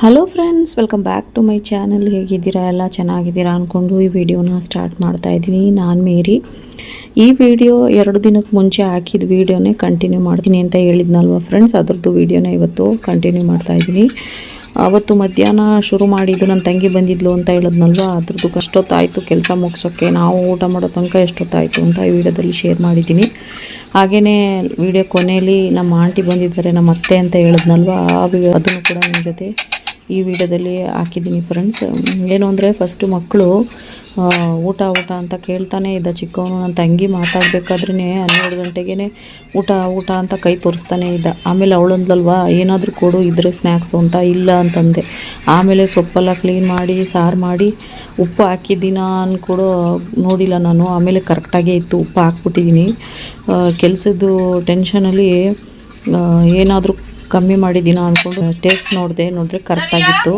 Hello friends welcome back to my channel ಹೇಗಿದ್ದೀರಾ? ಎಲ್ಲ ಚೆನ್ನಾಗಿದ್ದೀರಾ ಅಂದ್ಕೊಂಡು ಈ ವಿಡಿಯೋನ ಸ್ಟಾರ್ಟ್ ಮಾಡ್ತಾ ಇದ್ದೀನಿ. ನಾನು ಮೇರಿ. ಈ ವಿಡಿಯೋ ಎರಡು ದಿನಕ್ಕೆ ಮುಂಚೆ ಹಾಕಿದ ವಿಡಿಯೋನೇ ಕಂಟಿನ್ಯೂ ಮಾಡ್ತೀನಿ ಅಂತ ಹೇಳಿದ್ನಲ್ವ ಫ್ರೆಂಡ್ಸ್ ಅದ್ರದ್ದು ವಿಡಿಯೋನೇ ಇವತ್ತು ಕಂಟಿನ್ಯೂ ಮಾಡ್ತಾ ಇದ್ದೀನಿ. ಅವತ್ತು ಮಧ್ಯಾಹ್ನ ಶುರು ಮಾಡಿದ್ದು ನನ್ನ ತಂಗಿ ಬಂದಿದ್ಲು ಅಂತ ಹೇಳಿದ್ನಲ್ವ? ಅದ್ರದ್ದು ಕಷ್ಟೊತ್ತಾಯಿತು ಕೆಲಸ ಮುಗಿಸೋಕ್ಕೆ ನಾವು ಊಟ ಮಾಡೋ ತನಕ ಎಷ್ಟೊತ್ತಾಯಿತು ಅಂತ ಈ ವಿಡಿಯೋದಲ್ಲಿ ಶೇರ್ ಮಾಡಿದ್ದೀನಿ. ಹಾಗೆಯೇ ವಿಡಿಯೋ ಕೊನೆಯಲ್ಲಿ ನಮ್ಮ ಆಂಟಿ ಬಂದಿದ್ದಾರೆ, ನಮ್ಮ ಅತ್ತೆ ಅಂತ ಹೇಳಿದ್ನಲ್ವ? ಆ ವಿಡಿಯೋ ಅದನ್ನು ಕೂಡ ನಿಮ್ಮ ಜೊತೆ ಈ ವಿಡಿಯೋದಲ್ಲಿ ಹಾಕಿದ್ದೀನಿ ಫ್ರೆಂಡ್ಸ್ ಏನು ಅಂದರೆ ಫಸ್ಟು ಮಕ್ಕಳು ಊಟ ಊಟ ಅಂತ ಕೇಳ್ತಾನೆ ಇದ್ದ ಚಿಕ್ಕವನು. ನನ್ನ ತಂಗಿ ಮಾತಾಡಬೇಕಾದ್ರೇ ಹನ್ನೆರಡು ಗಂಟೆಗೇ ಊಟ ಊಟ ಅಂತ ಕೈ ತೋರಿಸ್ತಾನೆ ಇದ್ದ. ಆಮೇಲೆ ಅವಳಂದ್ಲಲ್ವಾ, ಏನಾದರೂ ಕೊಡು, ಇದ್ರೆ ಸ್ನ್ಯಾಕ್ಸು ಅಂತ ಇಲ್ಲ ಅಂತಂದೆ. ಆಮೇಲೆ ಸೊಪ್ಪೆಲ್ಲ ಕ್ಲೀನ್ ಮಾಡಿ, ಸಾರು ಮಾಡಿ, ಉಪ್ಪು ಹಾಕಿದ್ದೀನ ಅಂದ್ಕೊಡು ನೋಡಿಲ್ಲ ನಾನು. ಆಮೇಲೆ ಕರೆಕ್ಟಾಗೇ ಇತ್ತು, ಉಪ್ಪು ಹಾಕ್ಬಿಟ್ಟಿದ್ದೀನಿ. ಕೆಲಸದ್ದು ಟೆನ್ಷನಲ್ಲಿ ಏನಾದರೂ ಕಮ್ಮಿ ಮಾಡಿದ್ದೀನ ಅಂದ್ಕೊಂಡು ಟೇಸ್ಟ್ ನೋಡಿದೆ ನೋಡಿದ್ರೆ ಕರೆಕ್ಟಾಗಿತ್ತು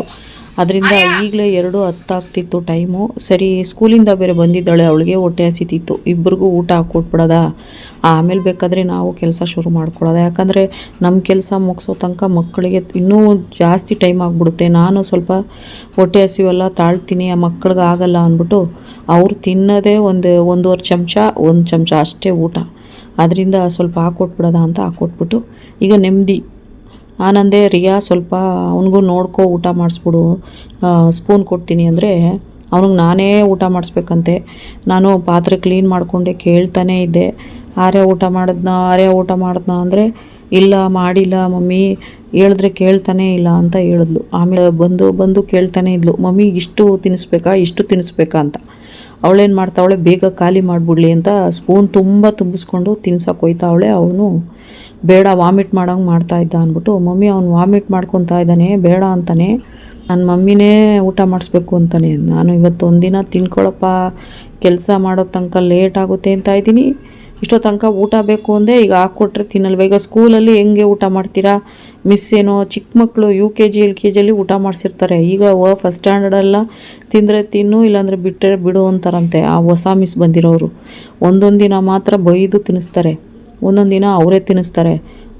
ಅದರಿಂದ ಈಗಲೇ ಎರಡು ಹತ್ತಾಗ್ತಿತ್ತು ಟೈಮು ಸರಿ ಸ್ಕೂಲಿಂದ ಬೇರೆ ಬಂದಿದ್ದಾಳೆ, ಅವಳಿಗೆ ಹೊಟ್ಟೆ ಹಸಿತಿತ್ತು. ಇಬ್ಬರಿಗೂ ಊಟ ಹಾಕ್ಕೊಟ್ಬಿಡೋದ. ಆಮೇಲೆ ಬೇಕಾದರೆ ನಾವು ಕೆಲಸ ಶುರು ಮಾಡ್ಕೊಳ್ಳೋದ ಯಾಕಂದರೆ ನಮ್ಮ ಕೆಲಸ ಮುಗಿಸೋ ತನಕ ಮಕ್ಕಳಿಗೆ ಇನ್ನೂ ಜಾಸ್ತಿ ಟೈಮ್ ಆಗಿಬಿಡುತ್ತೆ. ನಾನು ಸ್ವಲ್ಪ ಹೊಟ್ಟೆ ಹಸಿವೆಲ್ಲ ತಾಳ್ತೀನಿ, ಆ ಮಕ್ಕಳಿಗೆ ಆಗಲ್ಲ ಅಂದ್ಬಿಟ್ಟು ಅವ್ರು ತಿನ್ನೋದೇ ಒಂದು ಒಂದೂವರೆ ಚಮಚ, ಒಂದು ಚಮಚ ಅಷ್ಟೇ ಊಟ. ಅದರಿಂದ ಸ್ವಲ್ಪ ಹಾಕ್ಕೊಟ್ಬಿಡೋದ ಅಂತ ಹಾಕ್ಕೊಟ್ಬಿಟ್ಟು ಈಗ ನೆಮ್ಮದಿ ಆನಂದೇ, ರಿಯಾ, ಸ್ವಲ್ಪ ಅವನಿಗೂ ನೋಡ್ಕೋ, ಊಟ ಮಾಡಿಸ್ಬಿಡು. ಸ್ಪೂನ್ ಕೊಡ್ತೀನಿ ಅಂದರೆ ಅವ್ನಿಗೆ ನಾನೇ ಊಟ ಮಾಡಿಸ್ಬೇಕಂತೆ. ನಾನು ಪಾತ್ರೆ ಕ್ಲೀನ್ ಮಾಡಿಕೊಂಡೆ ಕೇಳ್ತಾನೇ ಇದ್ದೆ. ಆರ್ಯ ಊಟ ಮಾಡಿದ್ನ, ಆರ್ಯ ಊಟ ಮಾಡಿದ್ನ ಅಂದರೆ, ಇಲ್ಲ, ಮಾಡಿಲ್ಲ ಮಮ್ಮಿ. ಹೇಳಿದ್ರೆ ಕೇಳ್ತಾನೆ ಇಲ್ಲ ಅಂತ ಹೇಳಿದ್ಲು. ಆಮೇಲೆ ಬಂದು ಬಂದು ಕೇಳ್ತಾನೆ ಇದ್ಲು. ಮಮ್ಮಿ, ಇಷ್ಟು ತಿನ್ನಿಸ್ಬೇಕಾ ಇಷ್ಟು ತಿನ್ನಿಸ್ಬೇಕಾ ಅಂತ. ಅವಳೇನು ಮಾಡ್ತಾವಳೆ ಬೇಗ ಖಾಲಿ ಮಾಡಿಬಿಡ್ಲಿ ಅಂತ ಸ್ಪೂನ್ ತುಂಬ ತುಂಬಿಸ್ಕೊಂಡು ತಿನ್ಸಕ್ಕೆ ಹೋಯ್ತಾವಳೆ ಅವನು ಬೇಡ ವಾಮಿಟ್ ಮಾಡೋಂಗೆ ಮಾಡ್ತಾ ಇದ್ದ ಅಂದ್ಬಿಟ್ಟು, ಮಮ್ಮಿ, ಅವ್ನು ವಾಮಿಟ್ ಮಾಡ್ಕೊತಾ ಇದ್ದಾನೆ, ಬೇಡ ಅಂತಾನೆ. ನನ್ನ ಮಮ್ಮಿನೇ ಊಟ ಮಾಡಿಸ್ಬೇಕು ಅಂತಾನೆ. ನಾನು ಇವತ್ತು ಒಂದಿನ ತಿನ್ಕೊಳಪ್ಪ, ಕೆಲಸ ಮಾಡೋ ತನಕ ಲೇಟ್ ಆಗುತ್ತೆ ಅಂತ ಇದ್ದೀನಿ. ಇಷ್ಟೋ ತನಕ ಊಟ ಬೇಕು ಅಂದೇ, ಈಗ ಹಾಕ್ಕೊಟ್ರೆ ತಿನ್ನಲ್ವ. ಈಗ ಸ್ಕೂಲಲ್ಲಿ ಹೆಂಗೆ ಊಟ ಮಾಡ್ತೀರಾ? ಮಿಸ್ ಏನೋ ಚಿಕ್ಕ ಮಕ್ಕಳು U K G L K ಜಿಯಲ್ಲಿ ಊಟ ಮಾಡಿಸಿರ್ತಾರೆ. ಈಗ ವ ಫಸ್ಟ್ ಸ್ಟ್ಯಾಂಡರ್ಡೆಲ್ಲ ತಿಂದರೆ ತಿನ್ನು, ಇಲ್ಲಾಂದರೆ ಬಿಟ್ಟರೆ ಬಿಡು ಅಂತಾರಂತೆ ಆ ಹೊಸ ಮಿಸ್ ಬಂದಿರೋರು. ಒಂದೊಂದು ದಿನ ಮಾತ್ರ ಬೈದು ತಿನ್ನಿಸ್ತಾರೆ. ಒಂದೊಂದು ದಿನ ಅವರೇ ತಿನ್ನಿಸ್ತಾರೆ.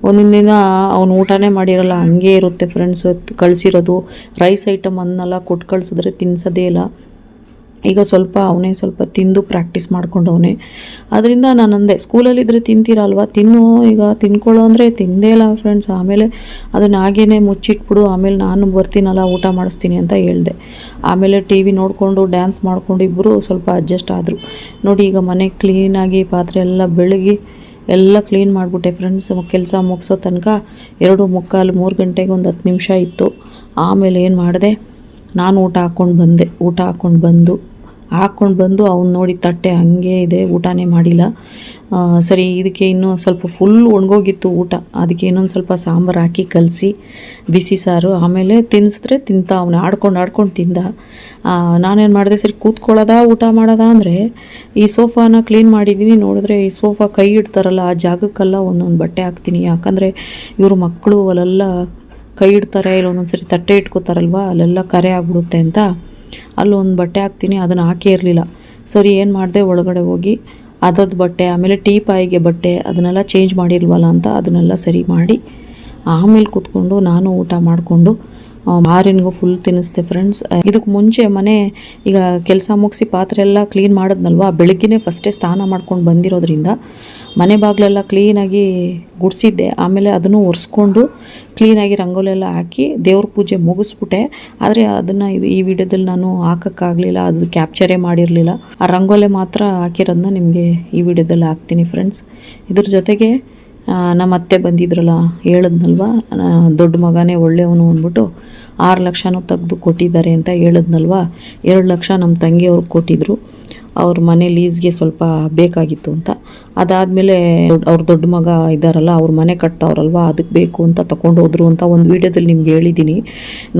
ಒಂದೊಂದು ದಿನ ಅವ್ನು ಊಟನೇ ಮಾಡಿರಲ್ಲ, ಹಂಗೆ ಇರುತ್ತೆ ಫ್ರೆಂಡ್ಸ್ ಕಳಿಸಿರೋದು. ರೈಸ್ ಐಟಮ್ ಅನ್ನೆಲ್ಲ ಕೊಟ್ಟು ಕಳಿಸಿದ್ರೆ ತಿನ್ನಿಸೋದೇ ಇಲ್ಲ. ಈಗ ಸ್ವಲ್ಪ ಅವನೇ ಸ್ವಲ್ಪ ತಿಂದು ಪ್ರಾಕ್ಟೀಸ್ ಮಾಡ್ಕೊಂಡವನೇ. ಅದರಿಂದ ನಾನು ಅಂದೆ ಸ್ಕೂಲಲ್ಲಿದ್ದರೆ ತಿಂತೀರಲ್ವ? ತಿನ್ನು, ಈಗ ತಿನ್ಕೊಳ್ಳೋ ಅಂದರೆ ತಿಂದೇ ಇಲ್ಲ ಫ್ರೆಂಡ್ಸ್ ಆಮೇಲೆ ಅದನ್ನು ಹಾಗೇ ಮುಚ್ಚಿಟ್ಬಿಡು, ಆಮೇಲೆ ನಾನು ಬರ್ತೀನಲ್ಲ, ಊಟ ಮಾಡಿಸ್ತೀನಿ ಅಂತ ಹೇಳಿದೆ. ಆಮೇಲೆ ಟಿ ವಿ ನೋಡಿಕೊಂಡು ಡ್ಯಾನ್ಸ್ ಮಾಡ್ಕೊಂಡು ಇಬ್ಬರು ಸ್ವಲ್ಪ ಅಡ್ಜಸ್ಟ್ ಆದರು. ನೋಡಿ ಈಗ ಮನೆ ಕ್ಲೀನಾಗಿ ಪಾತ್ರೆ ಎಲ್ಲ ಬೆಳಗಿ ಎಲ್ಲ ಕ್ಲೀನ್ ಮಾಡಿಬಿಟ್ಟೆ ಫ್ರೆಂಡ್ಸ್ ಕೆಲಸ ಮುಗಿಸೋ ತನಕ ಎರಡು ಮುಕ್ಕಾಲು ಮೂರು ಗಂಟೆಗೆ ಒಂದು ಹತ್ತು ನಿಮಿಷ ಇತ್ತು. ಆಮೇಲೆ ಏನು ಮಾಡಿದೆ? ನಾನು ಊಟ ಹಾಕ್ಕೊಂಡು ಬಂದೆ. ಊಟ ಹಾಕ್ಕೊಂಡು ಬಂದು ಹಾಕ್ಕೊಂಡು ಬಂದು ಅವ್ನು ನೋಡಿ ತಟ್ಟೆ ಹಂಗೆ ಇದೆ, ಊಟನೇ ಮಾಡಿಲ್ಲ. ಸರಿ, ಇದಕ್ಕೆ ಇನ್ನೂ ಸ್ವಲ್ಪ ಫುಲ್ ಒಣಗೋಗಿತ್ತು ಊಟ. ಅದಕ್ಕೆ ಇನ್ನೊಂದು ಸ್ವಲ್ಪ ಸಾಂಬಾರು ಹಾಕಿ ಕಲಸಿ, ಬಿಸಿ ಸಾರು, ಆಮೇಲೆ ತಿನ್ನಿಸಿದ್ರೆ ತಿಂತ. ಅವನು ಆಡ್ಕೊಂಡು ಆಡ್ಕೊಂಡು ತಿಂದ. ನಾನೇನು ಮಾಡಿದೆ, ಸರಿ, ಕೂತ್ಕೊಳ್ಳೋದಾ, ಊಟ ಮಾಡೋದಾ ಅಂದರೆ, ಈ ಸೋಫಾನ ಕ್ಲೀನ್ ಮಾಡಿದ್ದೀನಿ ನೋಡಿದ್ರೆ ಈ ಸೋಫಾ ಕೈ ಇಡ್ತಾರಲ್ಲ, ಆ ಜಾಗಕ್ಕೆಲ್ಲ ಒಂದೊಂದು ಬಟ್ಟೆ ಹಾಕ್ತೀನಿ. ಯಾಕಂದರೆ ಇವರು ಮಕ್ಕಳು ಅಲ್ಲೆಲ್ಲ ಕೈ ಇಡ್ತಾರೆ, ಇಲ್ಲ ಒಂದೊಂದು ಸರಿ ತಟ್ಟೆ ಇಟ್ಕೋತಾರಲ್ವ, ಅಲ್ಲೆಲ್ಲ ಕರೆ ಆಗ್ಬಿಡುತ್ತೆ ಅಂತ. ಅಲ್ಲೊಂದು ಬಟ್ಟೆ ಹಾಕ್ತೀನಿ, ಅದನ್ನು ಹಾಕೇ ಇರಲಿಲ್ಲ. ಸರಿ, ಏನು ಮಾಡಿದೆ? ಒಳಗಡೆ ಹೋಗಿ ಅದದ್ದು ಬಟ್ಟೆ, ಆಮೇಲೆ ಟೀ ಪಾಯಿಗೆ ಬಟ್ಟೆ, ಅದನ್ನೆಲ್ಲ ಚೇಂಜ್ ಮಾಡಿಲ್ವಲ್ಲ ಅಂತ ಅದನ್ನೆಲ್ಲ ಸರಿ ಮಾಡಿ, ಆಮೇಲೆ ಕೂತ್ಕೊಂಡು ನಾನು ಊಟ ಮಾಡಿಕೊಂಡು ಮಾರಿನಿಗೂ ಫುಲ್ ತಿನ್ನಿಸ್ದೆ ಫ್ರೆಂಡ್ಸ್ ಇದಕ್ಕೆ ಮುಂಚೆ ಮನೆ ಈಗ ಕೆಲಸ ಮುಗಿಸಿ ಪಾತ್ರೆ ಎಲ್ಲ ಕ್ಲೀನ್ ಮಾಡಿದ್ನಲ್ವ? ಬೆಳಗ್ಗೆನೇ ಫಸ್ಟೇ ಸ್ನಾನ ಮಾಡ್ಕೊಂಡು ಬಂದಿರೋದ್ರಿಂದ ಮನೆ ಬಾಗಿಲೆಲ್ಲ ಕ್ಲೀನಾಗಿ ಗುಡಿಸಿದ್ದೆ. ಆಮೇಲೆ ಅದನ್ನು ಒರೆಸ್ಕೊಂಡು ಕ್ಲೀನಾಗಿ ರಂಗೋಲಿ ಎಲ್ಲ ಹಾಕಿ ದೇವ್ರ ಪೂಜೆ ಮುಗಿಸ್ಬಿಟ್ಟೆ. ಆದರೆ ಅದನ್ನು ಇದು ಈ ವಿಡಿಯೋದಲ್ಲಿ ನಾನು ಹಾಕೋಕ್ಕಾಗಲಿಲ್ಲ, ಅದು ಕ್ಯಾಪ್ಚರೇ ಮಾಡಿರಲಿಲ್ಲ. ಆ ರಂಗೋಲೆ ಮಾತ್ರ ಹಾಕಿರೋದನ್ನ ನಿಮಗೆ ಈ ವಿಡಿಯೋದಲ್ಲಿ ಹಾಕ್ತೀನಿ ಫ್ರೆಂಡ್ಸ್ ಇದ್ರ ಜೊತೆಗೆ ನಮ್ಮ ಅತ್ತೆ ಬಂದಿದ್ರಲ್ಲ, ಹೇಳಿದ್ನಲ್ವ? ದೊಡ್ಡ ಮಗನೇ ಒಳ್ಳೆಯವನು ಅಂದ್ಬಿಟ್ಟು ಆರು ಲಕ್ಷನೂ ತೆಗೆದು ಕೊಟ್ಟಿದ್ದಾರೆ ಅಂತ ಹೇಳಿದ್ನಲ್ವ? ಎರಡು ಲಕ್ಷ ನಮ್ಮ ತಂಗಿಯವ್ರಿಗೆ ಕೊಟ್ಟಿದ್ರು. ಅವ್ರ ಮನೆ ಲೀಸ್ಗೆ ಸ್ವಲ್ಪ ಬೇಕಾಗಿತ್ತು ಅಂತ. ಅದಾದಮೇಲೆ ಅವ್ರ ದೊಡ್ಡ ಮಗ ಇದ್ದಾರಲ್ಲ ಅವ್ರ ಮನೆ ಕಟ್ತಾವ್ರಲ್ವ? ಅದಕ್ಕೆ ಬೇಕು ಅಂತ ತಗೊಂಡು ಹೋದ್ರು ಅಂತ ಒಂದು ವೀಡಿಯೋದಲ್ಲಿ ನಿಮ್ಗೆ ಹೇಳಿದ್ದೀನಿ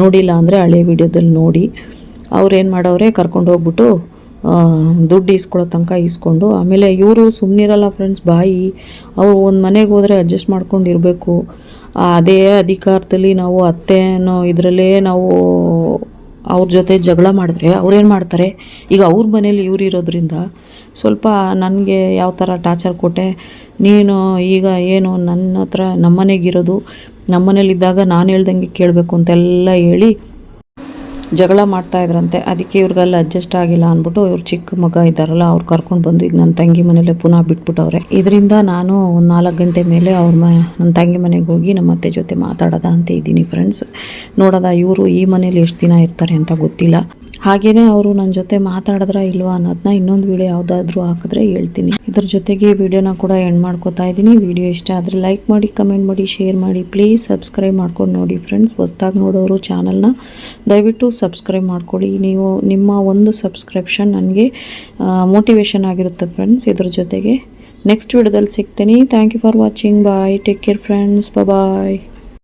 ನೋಡಿಲ್ಲ ಅಂದರೆ ಹಳೆ ವೀಡಿಯೋದಲ್ಲಿ ನೋಡಿ. ಅವ್ರು ಏನು ಮಾಡವ್ರೆ? ಕರ್ಕೊಂಡು ಹೋಗ್ಬಿಟ್ಟು ದುಡ್ಡು ಈಸ್ಕೊಳ್ಳೋ ತನಕ ಈಸ್ಕೊಂಡು, ಆಮೇಲೆ ಇವರು ಸುಮ್ಮನಿರಲ್ಲ ಫ್ರೆಂಡ್ಸ್ ಬಾಯಿ, ಅವರು ಒಂದು ಮನೆಗೆ ಹೋದರೆ ಅಡ್ಜಸ್ಟ್ ಮಾಡ್ಕೊಂಡು ಇರಬೇಕು ಅದೇ ಅಧಿಕಾರದಲ್ಲಿ ನಾವು ಅತ್ತೆ ಅನ್ನೋ ಇದರಲ್ಲೇ ನಾವು ಅವ್ರ ಜೊತೆ ಜಗಳ ಮಾಡಿದ್ರೆ ಅವ್ರೇನು ಮಾಡ್ತಾರೆ? ಈಗ ಅವ್ರ ಮನೇಲಿ ಇವ್ರು ಇರೋದ್ರಿಂದ ಸ್ವಲ್ಪ ನನಗೆ ಯಾವ ಥರ ಟಾರ್ಚರ್ ಕೊಟ್ಟೆ, ನೀನು ಈಗ ಏನು ನನ್ನ ಹತ್ರ ನಮ್ಮನೆಗಿರೋದು ನಮ್ಮನೇಲಿದ್ದಾಗ ನಾನು ಹೇಳ್ದಂಗೆ ಕೇಳಬೇಕು ಅಂತೆಲ್ಲ ಹೇಳಿ ಜಗಳ ಮಾಡ್ತಾ ಇದ್ರಂತೆ. ಅದಕ್ಕೆ ಇವ್ರಿಗೆಲ್ಲ ಅಡ್ಜಸ್ಟ್ ಆಗಿಲ್ಲ ಅಂದ್ಬಿಟ್ಟು ಇವ್ರು ಚಿಕ್ಕ ಮಗ ಇದ್ದಾರಲ್ಲ, ಅವ್ರು ಕರ್ಕೊಂಡು ಬಂದು ಈಗ ನನ್ನ ತಂಗಿ ಮನೇಲೆ ಪುನಃ ಬಿಟ್ಬಿಟ್ಟವ್ರೆ. ಇದರಿಂದ ನಾನು ಒಂದು ನಾಲ್ಕು ಗಂಟೆ ಮೇಲೆ ಅವ್ರ ಮ ನನ್ನ ತಂಗಿ ಮನೆಗೆ ಹೋಗಿ ನಮ್ಮ ಅತ್ತೆ ಜೊತೆ ಮಾತಾಡೋದ ಅಂತ ಇದ್ದೀನಿ ಫ್ರೆಂಡ್ಸ್ ನೋಡೋದ ಇವರು ಈ ಮನೇಲಿ ಎಷ್ಟು ದಿನ ಇರ್ತಾರೆ ಅಂತ ಗೊತ್ತಿಲ್ಲ. ಹಾಗೇನೆ ಅವರು ನನ್ನ ಜೊತೆ ಮಾತಾಡಿದ್ರ ಇಲ್ವಾ ಅನ್ನೋದನ್ನ ಇನ್ನೊಂದು ವಿಡಿಯೋ ಯಾವುದಾದ್ರೂ ಹಾಕಿದ್ರೆ ಹೇಳ್ತೀನಿ. ಇದ್ರ ಜೊತೆಗೆ ಈ ವಿಡಿಯೋನ ಕೂಡ ಎಂಡ್ ಮಾಡ್ಕೋತಾ ಇದ್ದೀನಿ. ವಿಡಿಯೋ ಇಷ್ಟ ಆದರೆ ಲೈಕ್ ಮಾಡಿ ಕಮೆಂಟ್ ಮಾಡಿ ಶೇರ್ ಮಾಡಿ. ಪ್ಲೀಸ್ ಸಬ್ಸ್ಕ್ರೈಬ್ ಮಾಡ್ಕೊಂಡು ನೋಡಿ ಫ್ರೆಂಡ್ಸ್ ಹೊಸ್ದಾಗಿ ನೋಡೋರು ಚಾನಲ್ನ ದಯವಿಟ್ಟು ಸಬ್ಸ್ಕ್ರೈಬ್ ಮಾಡ್ಕೊಳ್ಳಿ ನೀವು ನಿಮ್ಮ ಒಂದು ಸಬ್ಸ್ಕ್ರಿಪ್ಷನ್ ನನಗೆ ಮೋಟಿವೇಶನ್ ಆಗಿರುತ್ತೆ ಫ್ರೆಂಡ್ಸ್ ಇದ್ರ ಜೊತೆಗೆ ನೆಕ್ಸ್ಟ್ ವಿಡಿಯೋದಲ್ಲಿ ಸಿಗ್ತೀನಿ. Thank you for watching bye take care friends bye